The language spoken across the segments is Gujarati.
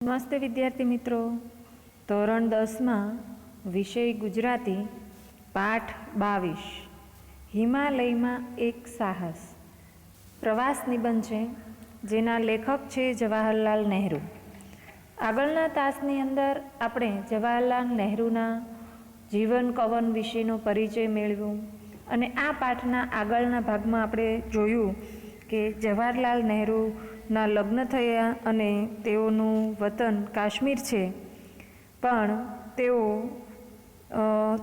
નમસ્તે વિદ્યાર્થી મિત્રો. ધોરણ દસમાં વિષય ગુજરાતી, પાઠ બાવીસ હિમાલયમાં એક સાહસ. પ્રવાસ નિબંધ છે, જેના લેખક છે જવાહરલાલ નહેરુ. આગળના તાસની અંદર આપણે જવાહરલાલ નહેરુના જીવન કવન વિશેનો પરિચય મેળવ્યો અને આ પાઠના આગળના ભાગમાં આપણે જોયું કે જવાહરલાલ નહેરુના લગ્ન થયા અને તેઓનું વતન કાશ્મીર છે. પણ તેઓ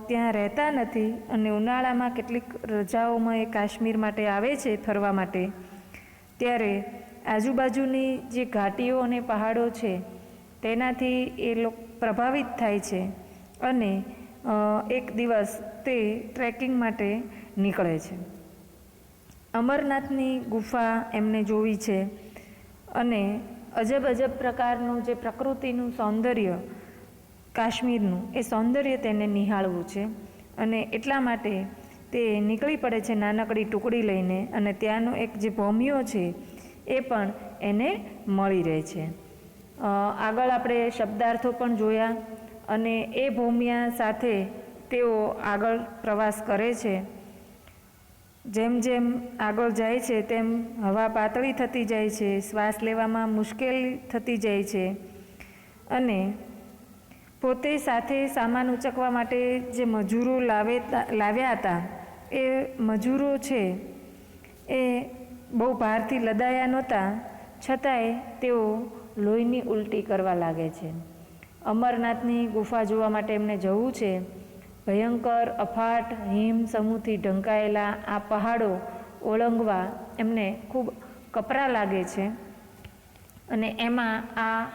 ત્યાં રહેતા નથી અને ઉનાળામાં કેટલીક રજાઓમાં એ કાશ્મીર માટે આવે છે ફરવા માટે. ત્યારે આજુબાજુની જે ઘાટીઓ અને પહાડો છે, તેનાથી એ લોકો પ્રભાવિત થાય છે અને એક દિવસ તે ટ્રેકિંગ માટે નીકળે છે. અમરનાથની ગુફા એમને જોવી છે. અને અજબ અજબ પ્રકારનું જે પ્રકૃતિનું સૌંદર્ય, કાશ્મીરનું, એ સૌંદર્ય તેને નિહાળવું છે. અને એટલા માટે તે નીકળી પડે છે નાનકડી ટુકડી લઈને અને ત્યાંનો એક જે ભોમિયો છે, એ પણ એને મળી રહે છે. આગળ આપણે શબ્દાર્થો પણ જોયા અને એ ભૂમિયા સાથે તેઓ આગળ પ્રવાસ કરે છે. જેમ જેમ આગળ જાય છે, તેમ હવા પાતળી થતી જાય છે, શ્વાસ લેવામાં મુશ્કેલી થતી જાય છે. અને પોતે સાથે સામાન ઉચકવા માટે જે મજૂરો લાવે લાવ્યા હતા, એ મજૂરો છે, એ બહુ ભારથી લદાયા નહોતા. છતાંય તેઓ લોહીની ઉલટી કરવા લાગે છે. અમરનાથની ગુફા જોવા માટે એમને જવું છે. ભયંકર, અફાટ, હિમ સમૂહથી ઢંકાયેલા આ પહાડો ઓળંગવા એમને ખૂબ કપરા લાગે છે અને એમાં આ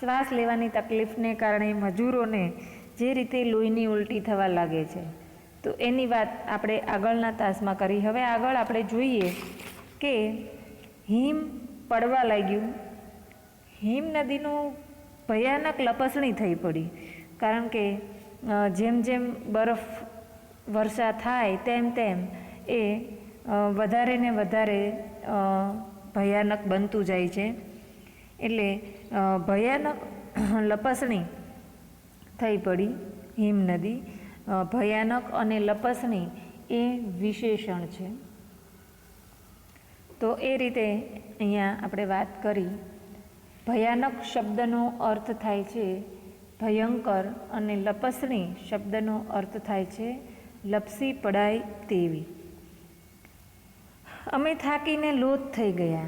શ્વાસ લેવાની તકલીફને કારણે મજૂરોને જે રીતે લોહીની ઉલટી થવા લાગે છે. તો એની વાત આપણે આગળના તાસમાં કરી. હવે આગળ આપણે જોઈએ કે હિમ પડવા લાગ્યું. હિમ નદીનું ભયાનક લપસણી થઈ પડી. કારણ કે જેમ જેમ બરફ વર્ષા થાય તેમ તેમ એ વધારે ને વધારે ભયાનક બનતું જાય છે. એટલે ભયાનક લપસણી થઈ પડી હિમ નદી ભયાનક અને લપસણી એ વિશેષણ છે. તો એ રીતે અહીંયા આપણે વાત કરી. ભયાનક શબ્દનો અર્થ થાય છે ભયંકર અને લપસણી શબ્દનો અર્થ થાય છે, લપસી પડાય તેવી. અમે થાકીને લોથ થઈ ગયા.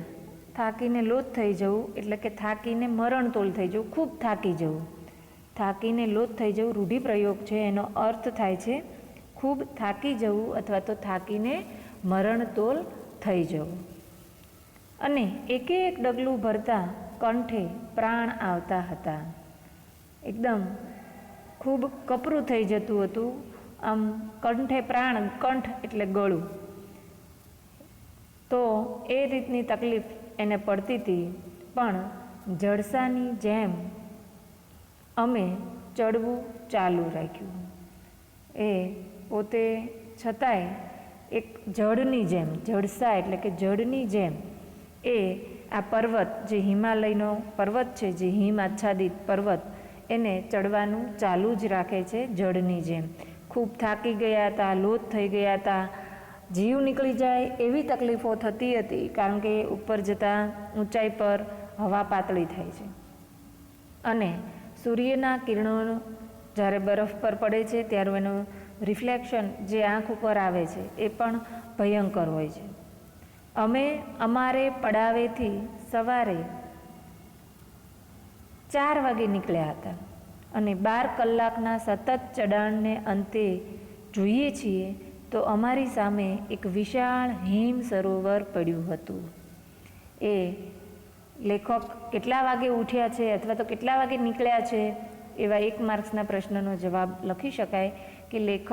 થાકીને લોથ થઈ જવું એટલે કે થાકીને મરણતોલ થઈ જવું, ખૂબ થાકી જવું. થાકીને લોથ થઈ જવું રૂઢિપ્રયોગ છે, એનો અર્થ થાય છે, ખૂબ થાકી જવું અથવા તો થાકીને મરણતોલ થઈ જવું. અને એકે એક ડગલું ભરતા કંઠે પ્રાણ આવતા હતા. એકદમ ખૂબ કપરું થઈ જતું હતું. આમ કંઠે પ્રાણ, કંઠ એટલે ગળું. તો એ રીતની તકલીફ એને પડતી હતી. પણ જળસાની જેમ અમે ચડવું ચાલુ રાખ્યું. એ પોતે છતાંય એક જળની જેમ જળસા એટલે કે જળની જેમ, એ આ પર્વત, જે હિમાલયનો પર્વત છે, જે હિમ આચ્છાદિત પર્વત એને ચડવાનું ચાલુ જ રાખે છે જળની જેમ. ખૂબ થાકી ગયા હતા, લોથ થઈ ગયા હતા. જીવ નીકળી જાય એવી તકલીફો થતી હતી કારણ કે ઉપર જતાં ઊંચાઈ પર હવા પાતળી થાય છે. અને સૂર્યના કિરણો જ્યારે બરફ પર પડે છે ત્યારે એનું રિફ્લેક્શન જે આંખ ઉપર આવે છે એ પણ ભયંકર હોય છે. અમે અમારે પડાવેથી સવારે ચાર વાગે નીકળ્યા હતા અને બાર કલાકના સતત ચડાણને અંતે જોઈએ છીએ તો અમારી સામે એક વિશાળ હિમ સરોવર પડ્યું હતું. એ લેખક કેટલા વાગે ઉઠ્યા છે અથવા તો કેટલા વાગે નીકળ્યા છે એવા એક માર્ક્સના પ્રશ્નનો જવાબ લખી શકાય કે લેખક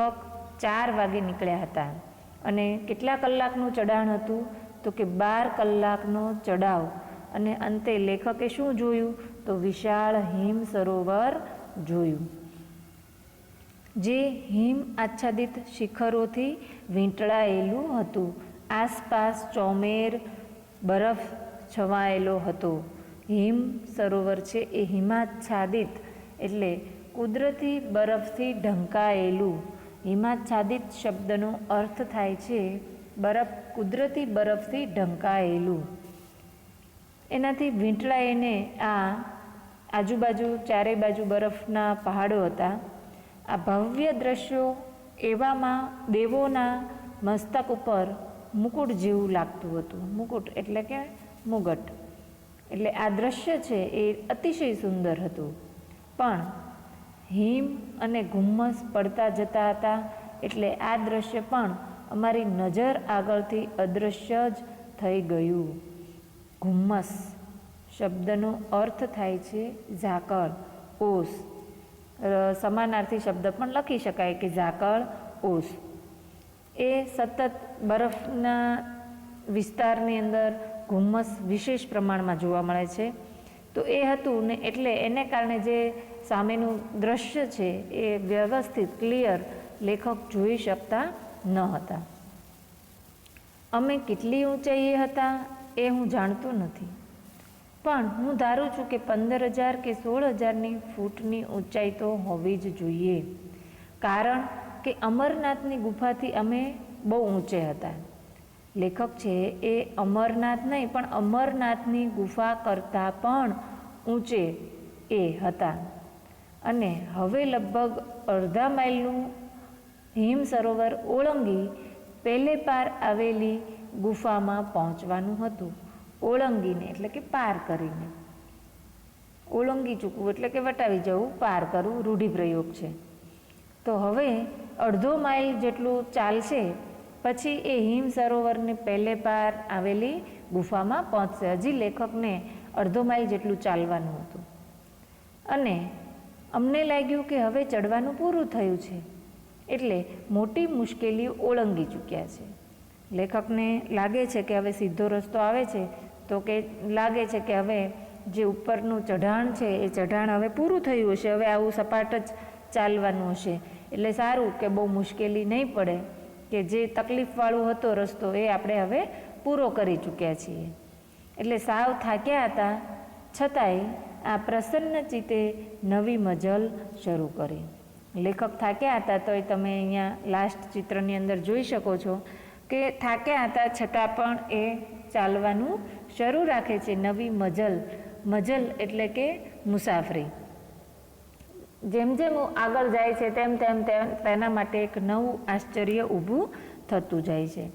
ચાર વાગે નીકળ્યા હતા. અને કેટલા કલાકનું ચઢાણ હતું તો કે બાર કલાકનો ચડાવ અને અંતે લેખકે શું જોયું? તો વિશાળ હિમ સરોવર જોયું. જે હિમ આચ્છાદિત શિખરોથી વીંટળાયેલું હતું. આસપાસ ચોમેર બરફ છવાયેલો હતો. હિમ સરોવર છે એ હિમાચ્છાદિત, એટલે કુદરતી બરફથી ઢંકાયેલું. હિમાચ્છાદિત શબ્દનો અર્થ થાય છે બરફ કુદરતી બરફથી ઢંકાયેલું. એનાથી વીંટળાઈને આ આજુબાજુ ચારે બાજુ બરફના પહાડો હતા. આ ભવ્ય દ્રશ્યો એવામાં દેવોના મસ્તક ઉપર મુકુટ જેવું લાગતું હતું. મુકુટ એટલે કે મુગટ. એટલે આ દ્રશ્ય છે એ અતિશય સુંદર હતું. પણ હિમ અને ઘુમ્મસ પડતા જતા હતા એટલે આ દ્રશ્ય પણ અમારી નજર આગળથી અદૃશ્ય જ થઈ ગયું. ઘુમ્મસ. શબ્દનો અર્થ થાય છે ઝાકળ, ઓસ. સમાનાર્થી શબ્દ પણ લખી શકાય કે ઝાકળ, ઓસ. એ સતત બરફના વિસ્તારની અંદર ઘુમ્મસ વિશેષ પ્રમાણમાં જોવા મળે છે. તો એ હતું ને એટલે એને કારણે જે સામેનું દ્રશ્ય છે એ વ્યવસ્થિત, ક્લિયર લેખક જોઈ શકતા ન હતા. અમે કેટલી ઊંચાઈએ હતા એ હું જાણતો નથી. પણ હું ધારું છું કે પંદર હજાર કે સોળ હજારની ફૂટની ઊંચાઈ તો હોવી જ જોઈએ. કારણ કે અમરનાથની ગુફાથી અમે બહુ ઊંચે હતા. લેખક છે એ અમરનાથ નહીં, પણ અમરનાથની ગુફા કરતાં પણ ઊંચે એ હતા. અને હવે લગભગ અડધા માઇલનું હિમ સરોવર ઓળંગી પહેલે પાર આવેલી ગુફામાં પહોંચવાનું હતું. ઓળંગીને, એટલે કે પાર કરીને. ઓળંગી ચૂકવું એટલે કે વટાવી જવું, પાર કરવું, રૂઢિપ્રયોગ છે. તો હવે અડધો માઇલ જેટલું ચાલશે, પછી એ હિમ સરોવરને પહેલે પાર આવેલી ગુફામાં પહોંચશે. હજી લેખકને અડધો માઇલ જેટલું ચાલવાનું હતું. અને અમને લાગ્યું કે હવે ચડવાનું પૂરું થયું છે, એટલે મોટી મુશ્કેલી ઓળંગી ચૂક્યા છે. લેખકને લાગે છે કે હવે સીધો રસ્તો આવે છે તો કે લાગે છે કે હવે જે ઉપરનું ચઢાણ છે, એ ચઢાણ હવે પૂરું થયું હશે. હવે આવું સપાટ જ ચાલવાનું હશે. એટલે સારું કે બહુ મુશ્કેલી નહીં પડે કે જે તકલીફવાળો હતો રસ્તો એ આપણે હવે પૂરો કરી ચૂક્યા છીએ. એટલે સાવ થાક્યા હતા. છતાંય આ પ્રસન્ન ચિત્તે નવી મજલ શરૂ કરી. લેખક થાક્યા હતા તોય તમે અહીંયા લાસ્ટ ચિત્રની અંદર જોઈ શકો છો કે થાક્યા હતા છતાં પણ એ ચાલવાનું શરૂ રાખે છે નવી મજલ મજલ એટલે કે મુસાફરી. જેમ જેમ આગળ જાય છે તેમ તેમ તેના માટે એક નવું આશ્ચર્ય ઊભું થતું જાય છે.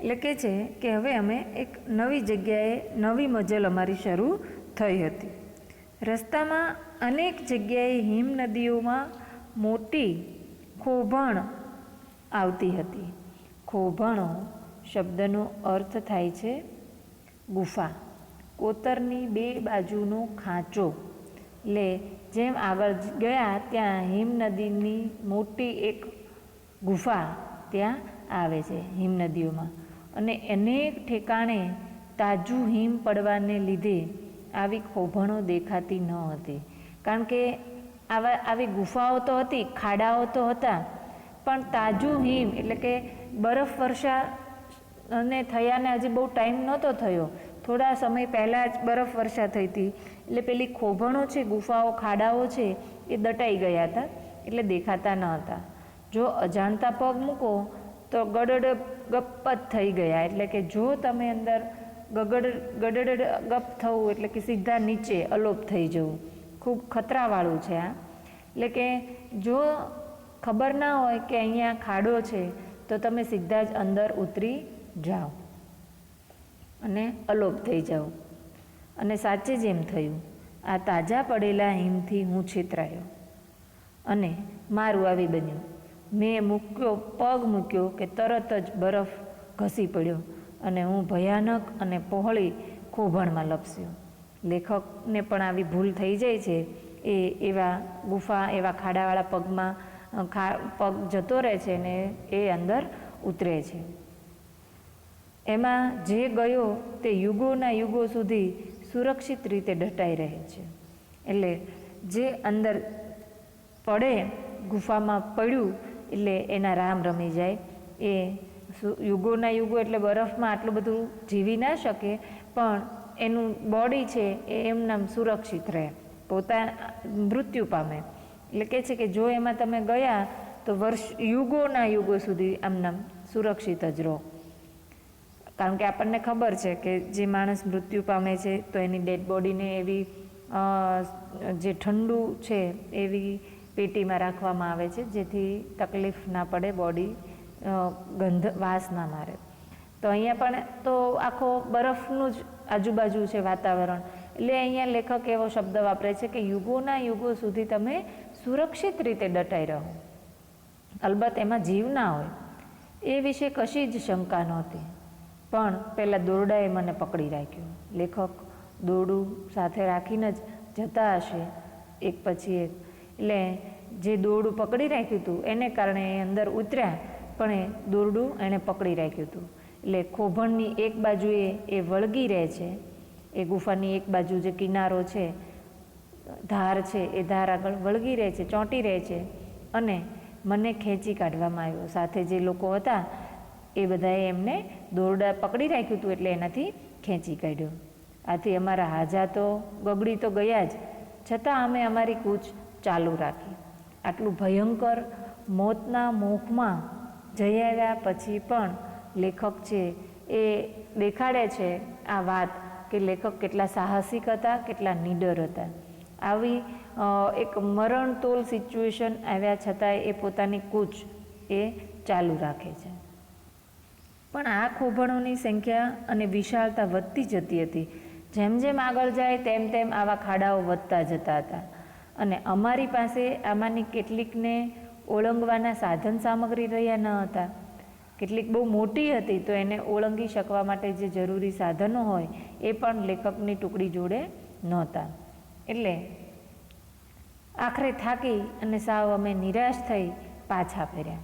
એટલે કે છે કે હવે અમે એક નવી જગ્યાએ નવી મજલ અમારી શરૂ થઈ હતી. રસ્તામાં અનેક જગ્યાએ હિમ નદીઓમાં મોટી ખોભણ આવતી હતી. ખોભણો શબ્દનો અર્થ થાય છે ગુફા. કોતરની બે બાજુનો ખાંચો. લે, જેમ આગળ ગયા ત્યાં હિમનદીની મોટી એક ગુફા ત્યાં આવે છે હિમનદીઓમાં. અને અનેક ઠેકાણે તાજું હિમ પડવાને લીધે આવી ખોભણો દેખાતી ન હતી. કારણ કે આવા, આવી ગુફાઓ તો હતી, ખાડાઓ તો હતા. પણ તાજું હિમ એટલે કે બરફ વર્ષા અને થયાને હજી બહુ ટાઈમ નહોતો થયો. થોડા સમય પહેલાં જ બરફ વર્ષા થઈ હતી. એટલે પેલી ખોભણો છે, ગુફાઓ, ખાડાઓ છે, એ દટાઈ ગયા હતા. એટલે દેખાતા ન હતા. જો અજાણતા પગ મૂકો, તો ગડડ ગપ્પત થઈ ગયા. એટલે કે જો તમે અંદર ગગડ, ગડડ ગપ થવું, એટલે કે સીધા નીચે અલોપ થઈ જવું. ખૂબ ખતરાવાળું છે આ. એટલે કે જો ખબર ના હોય કે અહીંયા ખાડો છે, તો તમે સીધા જ અંદર ઉતરી જાઓ અને અલોપ થઈ જાઓ. અને સાચે જ એમ થયું, આ તાજા પડેલા હિમથી હું છેતરાયો અને મારું આવી બન્યું. મેં મૂક્યો, પગ મૂક્યો કે તરત જ બરફ ઘસી પડ્યો અને હું ભયાનક અને પહોળી ખોભણમાં લપસ્યો. લેખકને પણ આવી ભૂલ થઈ જાય છે એ એવા ગુફા, એવા ખાડાવાળા પગમાં ખા, પગ જતો રહે છે ને એ અંદર ઉતરે છે. એમાં જે ગયો તે યુગોના યુગો સુધી સુરક્ષિત રીતે ડટાઈ રહે છે. એટલે જે અંદર પડે, ગુફામાં પડ્યું, એટલે એના રામ રમી જાય. એ યુગોના યુગો એટલે બરફમાં આટલું બધું જીવી ના શકે, પણ એનું બોડી છે એ એમનામ સુરક્ષિત રહે. પોતા મૃત્યુ પામે. એટલે કે છે કે જો એમાં તમે ગયા, તો વર્ષ યુગોના યુગો સુધી આમનામ સુરક્ષિત જ રહો. કારણ કે આપણને ખબર છે કે જે માણસ મૃત્યુ પામે છે, તો એની ડેડ બોડીને એવી જે ઠંડુ છે, એવી પેટીમાં રાખવામાં આવે છે, જેથી તકલીફ ના પડે, બોડી ગંધ વાસ ના મારે. તો અહીંયા પણ તો આખો બરફનું જ આજુબાજુ છે વાતાવરણ. એટલે અહીંયા લેખક એવો શબ્દ વાપરે છે કે યુગોના યુગો સુધી તમે સુરક્ષિત રીતે દટાઈ રહો. અલબત્ત એમાં જીવ ના હોય. એ વિશે કશી જ શંકા નહોતી. પણ પહેલાં દોરડાએ મને પકડી રાખ્યો. લેખક દોરડું સાથે રાખીને જ જતા હશે, એક પછી એક. એટલે જે દોરડું પકડી રાખ્યું હતું, એને કારણે એ અંદર ઉતર્યા, પણ એ દોરડું એણે પકડી રાખ્યું હતું. એટલે ખોભણની એક બાજુએ એ વળગી રહે છે, એ ગુફાની એક બાજુ જે કિનારો છે, ધાર છે, એ ધાર આગળ વળગી રહે છે, ચોંટી રહે છે. અને મને ખેંચી કાઢવામાં આવ્યો. સાથે જે લોકો હતા એ બધાએ એમને દોરડા પકડી રાખ્યું હતું એટલે એનાથી ખેંચી કાઢ્યો. આથી અમારા હાજા તો ગગડી તો ગયા જ, છતાં અમે અમારી કૂચ ચાલુ રાખી. આટલું ભયંકર મોતના મુખમાં જઈ આવ્યા પછી પણ લેખક છે એ દેખાડે છે આ વાત કે લેખક કેટલા સાહસિક હતા, કેટલા નીડર હતા. આવી એક મરણતોલ સિચ્યુએશન આવ્યા છતાંય એ પોતાની કૂચ એ ચાલુ રાખે છે. પણ આ ખોભણોની સંખ્યા અને વિશાળતા વધતી જતી હતી. જેમ જેમ આગળ જાય, તેમ તેમ આવા ખાડાઓ વધતા જતા હતા. અને અમારી પાસે આમાંની કેટલીકને ઓળંગવાના સાધન સામગ્રી રહ્યા ન હતા. કેટલીક બહુ મોટી હતી, તો એને ઓળંગી શકવા માટે જે જરૂરી સાધનો હોય, એ પણ લેખકની ટુકડી જોડે નહોતા. એટલે આખરે થાકી અને સાવ અમે નિરાશ થઈ પાછા ફર્યા.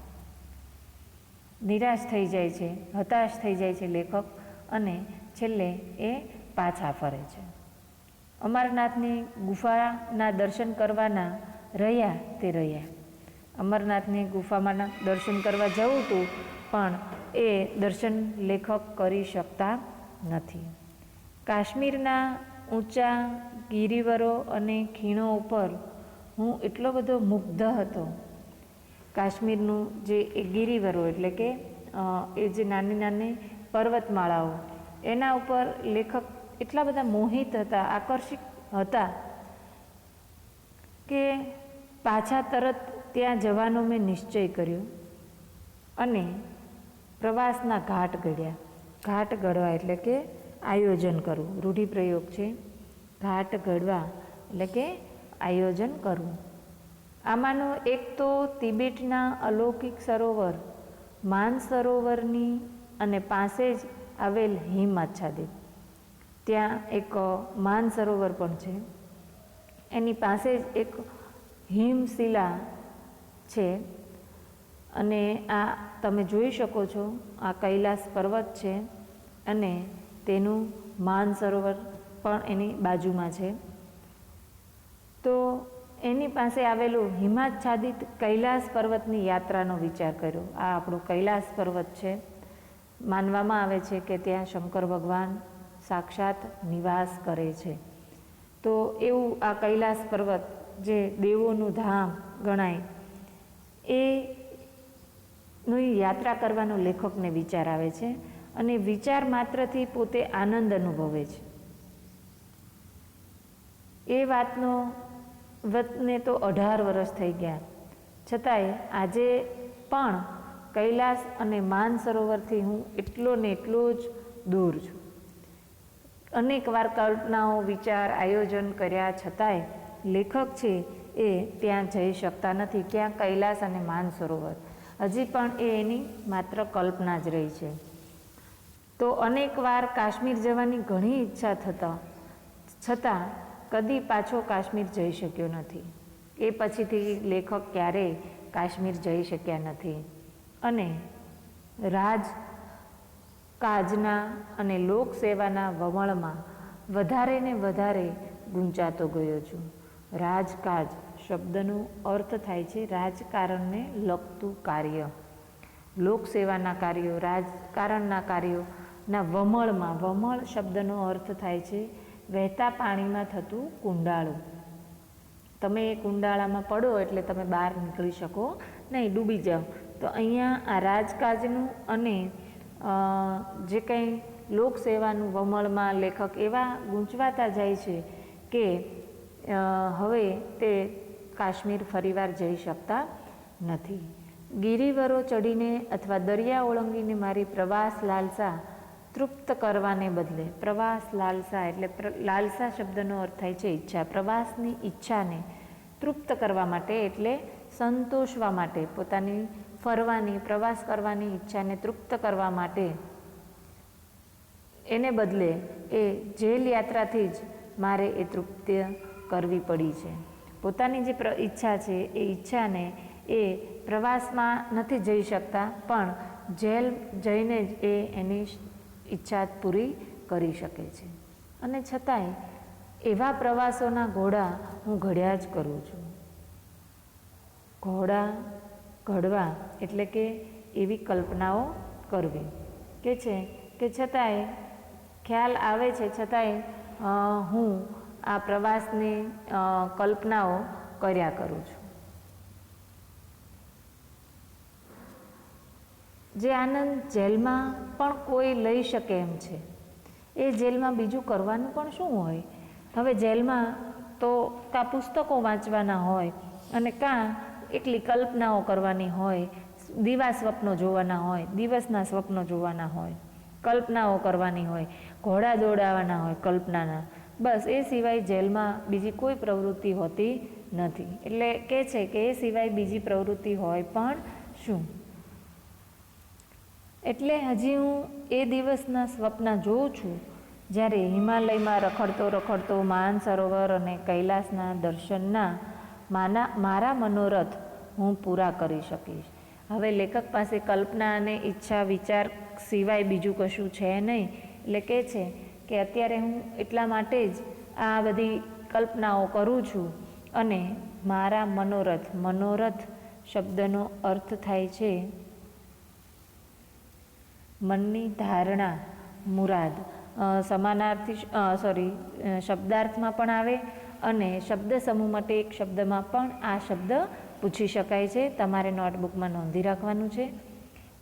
નિરાશ થઈ જાય છે, હતાશ થઈ જાય છે લેખક અને છેલ્લે એ પાછા ફરે છે. અમરનાથની ગુફાના દર્શન કરવાના રહ્યા તે રહ્યા. અમરનાથની ગુફામાંના દર્શન કરવા જવું હતું, પણ એ દર્શન લેખક કરી શકતા નથી. કાશ્મીરના ઊંચા ગિરિવરો અને ખીણો ઉપર હું એટલો બધો મુગ્ધ હતો કાશ્મીરનું જે એ ગિરિવરો એટલે કે એ જે નાની નાની પર્વતમાળાઓ, એના ઉપર લેખક એટલા બધા મોહિત હતા, આકર્ષિત હતા કે પાછા તરત ત્યાં જવાનો મેં નિશ્ચય કર્યો અને પ્રવાસના ઘાટ ઘડ્યા ઘાટ ઘડવા એટલે કે આયોજન કરવું. રૂઢિપ્રયોગ છે. ઘાટ ઘડવા એટલે કે આયોજન કરવું. આમાંનો એક તો તિબેટના અલૌકિક સરોવર, માન સરોવરની અને પાસે જ આવેલ હિમાચ્છાદિત ત્યાં એક માન સરોવર પણ છે. એની પાસે જ એક હિમશિલા છે. અને આ તમે જોઈ શકો છો, આ કૈલાસ પર્વત છે અને તેનું માન સરોવર પણ એની બાજુમાં છે. તો એની પાસે આવેલું હિમાચ્છાદિત કૈલાસ પર્વતની યાત્રાનો વિચાર કર્યો. આ આપણો કૈલાસ પર્વત છે. માનવામાં આવે છે કે ત્યાં શંકર ભગવાન સાક્ષાત નિવાસ કરે છે. તો એવું આ કૈલાસ પર્વત જે દેવોનું ધામ ગણાય, એ યાત્રા કરવાનો લેખકને વિચાર આવે છે અને વિચાર માત્રથી પોતે આનંદ અનુભવે છે. એ વાતનો વતને તો અઢાર વર્ષ થઈ ગયા. છતાંય આજે પણ કૈલાસ અને માન સરોવરથી હું એટલો ને એટલો જ દૂર છું. અનેકવાર કલ્પનાઓ, વિચાર, આયોજન કર્યા છતાંય લેખક છે એ ત્યાં જઈ શકતા નથી, ક્યાં કૈલાસ અને માન સરોવર. હજી પણ એ એની માત્ર કલ્પના જ રહી છે. તો અનેકવાર કાશ્મીર જવાની ઘણી ઈચ્છા થતા, છતાં કદી પાછો કાશ્મીર જઈ શક્યો નથી. એ પછીથી લેખક ક્યારેય કાશ્મીર જઈ શક્યા નથી. અને રાજ કાજના અને લોકસેવાના વમળમાં વધારે ને વધારે ગુંચાતો ગયો છું. રાજકાજ શબ્દનો અર્થ થાય છે રાજકારણને લગતું કાર્ય. લોકસેવાના કાર્યો, રાજકારણના કાર્યોના વમળમાં વમળ શબ્દનો અર્થ થાય છે વહેતા પાણીમાં થતું કુંડાળું. તમે એ કુંડાળામાં પડો એટલે તમે બહાર નીકળી શકો નહીં, ડૂબી જાઓ. તો અહીંયા આ રાજકાજનું અને જે કંઈ લોકસેવાનું વમળમાં લેખક એવા ગૂંચવાતા જાય છે કે હવે તે કાશ્મીર ફરીવાર જઈ શકતા નથી. ગિરિવરો ચડીને અથવા દરિયા ઓળંગીને મારી પ્રવાસ લાલસા તૃપ્ત કરવાને બદલે પ્રવાસ લાલસા એટલે લાલસા શબ્દનો અર્થ થાય છે ઈચ્છા. પ્રવાસની ઈચ્છાને તૃપ્ત કરવા માટે એટલે સંતોષવા માટે, પોતાની ફરવાની, પ્રવાસ કરવાની ઈચ્છાને તૃપ્ત કરવા માટે. એને બદલે એ જેલ યાત્રાથી જ મારે એ તૃપ્ત કરવી પડી છે. પોતાની જે ઈચ્છા છે, એ ઈચ્છાને એ પ્રવાસમાં નથી જઈ શકતા, પણ જેલ જઈને જ એ એની ઈચ્છા પૂરી કરી શકે છે. અને છતાંય એવા પ્રવાસોના ઘોડા હું ઘડ્યા જ કરું છું. ઘોડા ઘડવા એટલે કે એવી કલ્પનાઓ કરવી કે છે કે છતાંય ખ્યાલ આવે છે, છતાંય હું આ પ્રવાસની કલ્પનાઓ કર્યા કરું છું. જે આનંદ જેલમાં પણ કોઈ લઈ શકે એમ છે. એ જેલમાં બીજું કરવાનું પણ શું હોય? હવે જેલમાં તો કાં પુસ્તકો વાંચવાના હોય અને કાં એટલી કલ્પનાઓ કરવાની હોય, દીવા સ્વપ્નો જોવાના હોય, દિવસના સ્વપ્નો જોવાના હોય, કલ્પનાઓ કરવાની હોય, ઘોડા દોડાવાના હોય કલ્પનાના. બસ એ સિવાય જેલમાં બીજી કોઈ પ્રવૃત્તિ હોતી નથી. એટલે કે છે કે એ સિવાય બીજી પ્રવૃત્તિ હોય પણ શું? એટલે હજી હું એ દિવસના સ્વપ્ન જોઉં છું, જ્યારે હિમાલયમાં રખડતો રખડતો માન સરોવર અને કૈલાસના દર્શનના માના, મારા મનોરથ હું પૂરા કરી શકીશ. હવે લેખક પાસે કલ્પના અને ઈચ્છા વિચાર સિવાય બીજું કશું છે નહીં. એટલે કે છે કે અત્યારે હું એટલા માટે જ આ બધી કલ્પનાઓ કરું છું અને મારા મનોરથ મનોરથ શબ્દનો અર્થ થાય છે મનની ધારણા, મુરાદ. સમાનાર્થી સોરી શબ્દાર્થમાં પણ આવે અને શબ્દ સમૂહ માટે એક શબ્દમાં પણ આ શબ્દ પૂછી શકાય છે. તમારે નોટબુકમાં નોંધી રાખવાનું છે.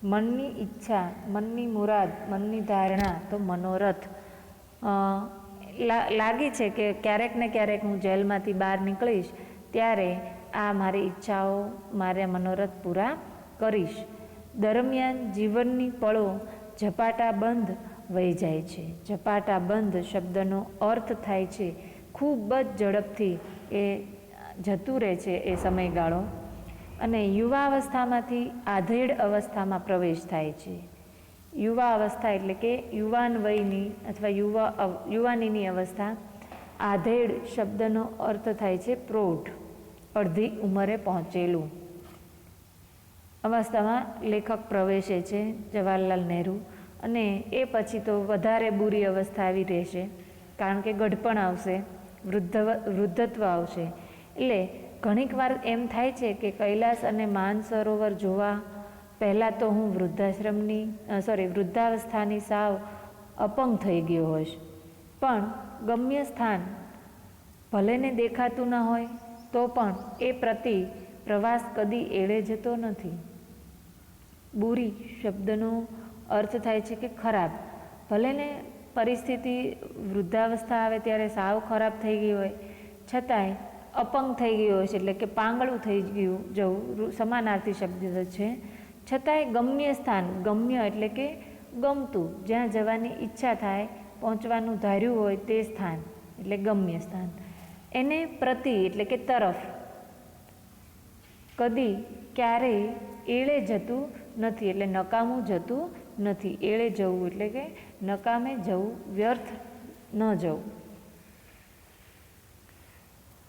મનની ઈચ્છા, મનની મુરાદ, મનની ધારણા તો મનોરથ. લાગે છે કે ક્યારેક ને ક્યારેક હું જેલમાંથી બહાર નીકળીશ ત્યારે આ મારી ઈચ્છાઓ, મારે મનોરથ પૂરા કરીશ. દરમિયાન જીવનની પળો ઝપાટા બંધ વહી જાય છે. ઝપાટા બંધ શબ્દનો અર્થ થાય છે, ખૂબ જ ઝડપથી એ જતું રહે છે એ સમયગાળો. અને યુવા અવસ્થામાંથી આધેડ અવસ્થામાં પ્રવેશ થાય છે. યુવા અવસ્થા એટલે કે યુવાન વયની અથવા યુવા યુવાનીની અવસ્થા. આધેડ શબ્દનો અર્થ થાય છે, પ્રૌઢ, અડધી ઉંમરે પહોંચેલું. અવસ્થામાં લેખક પ્રવેશે છે જવાહરલાલ નહેરુ અને એ પછી તો વધારે બુરી અવસ્થા આવી રહેશે કારણ કે ગઢપણ આવશે વૃદ્ધ વૃદ્ધત્વ આવશે. એટલે ઘણીક વાર એમ થાય છે કે કૈલાસ અને માનસરોવર જોવા પહેલાં તો હું વૃદ્ધાશ્રમની સોરી વૃદ્ધાવસ્થાની સાવ અપંગ થઈ ગયો હોઈશ. પણ ગમ્ય સ્થાન ભલેને દેખાતું ન હોય, તો પણ એ પ્રતિ પ્રવાસ કદી એળે જતો નથી. બુરી શબ્દનો અર્થ થાય છે કે ખરાબ. ભલેને પરિસ્થિતિ વૃદ્ધાવસ્થા આવે ત્યારે સાવ ખરાબ થઈ ગઈ હોય, છતાંય અપંગ થઈ ગયું છે એટલે કે પાંગળું થઈ ગયું જવું સમાનાર્થી શબ્દ છે. છતાંય ગમ્ય સ્થાન, ગમ્ય એટલે કે ગમતું, જ્યાં જવાની ઈચ્છા થાય, પહોંચવાનું ધાર્યું હોય તે સ્થાન, એટલે ગમ્ય સ્થાન. એને પ્રતિ એટલે કે તરફ. કદી ક્યારેય એળે જતું નથી, એટલે નકામું જતું નથી. એળે જવું એટલે કે નકામે જવું, વ્યર્થ ન જવું.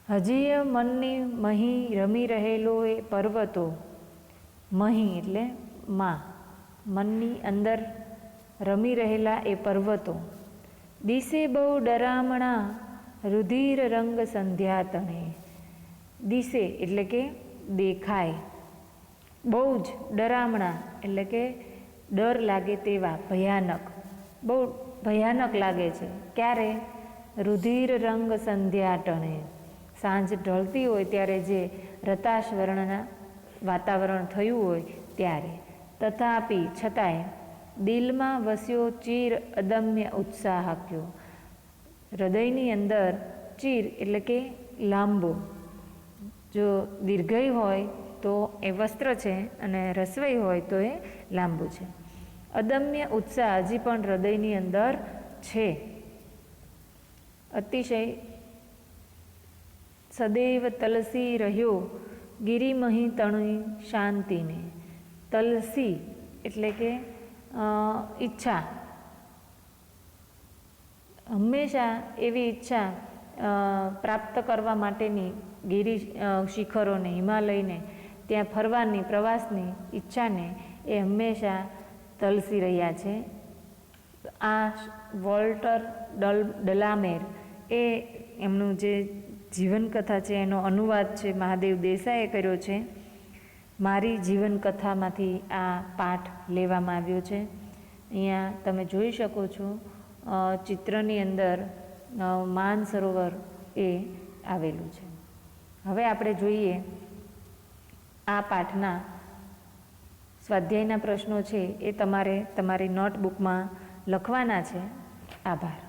હજી મનની મહી રમી રહેલો એ પર્વતો, મહી એટલે માં, મનની અંદર રમી રહેલા એ પર્વતો. દિશે બહુ ડરામણા, રુધિર રંગ સંધ્યા તણે. દિશે એટલે કે દેખાય. બહુ જ ડરામણા, એટલે કે ડર લાગે તેવા, ભયાનક. બહુ ભયાનક લાગે છે. ક્યારે? રુધિર રંગ સંધ્યા ટણે. સાંજ ઢળતી હોય ત્યારે જે રતાશ વર્ણના વાતાવરણ થયું હોય ત્યારે. તથાપી છતાંય દિલમાં વસ્યો ચીર અદમ્ય ઉત્સાહ આપ્યો. હૃદયની અંદર ચીર એટલે કે લાંબો. જો દીર્ઘય હોય તો એ વસ્ત્ર છે અને રસવઈ હોય તો એ લાંબુ છે. અદમ્ય ઉત્સાહ હજી પણ હૃદયની અંદર છે. અતિશય સદૈવ તલસી રહ્યો ગિરિમહી તણી શાંતિને. તલસી એટલે કે ઈચ્છા. હંમેશા એવી ઈચ્છા પ્રાપ્ત કરવા માટેની ગિરી શિખરોને, હિમાલયને ત્યાં ફરવાની પ્રવાસની ઈચ્છાને એ હંમેશા તલસી રહ્યા છે. આ વોલ્ટર ડલ ડલામેર એ એમનું જે જીવનકથા છે, એનો અનુવાદ છે મહાદેવ દેસાઈએ કર્યો છે. મારી જીવનકથામાંથી આ પાઠ લેવામાં આવ્યો છે. અહીંયા તમે જોઈ શકો છો ચિત્રની અંદર માનસરોવર માન સરોવર એ આવેલું છે. હવે આપણે જોઈએ આ પાઠના સ્વાધ્યાયના પ્રશ્નો છે એ તમારે તમારી નોટબુકમાં લખવાના છે. આભાર.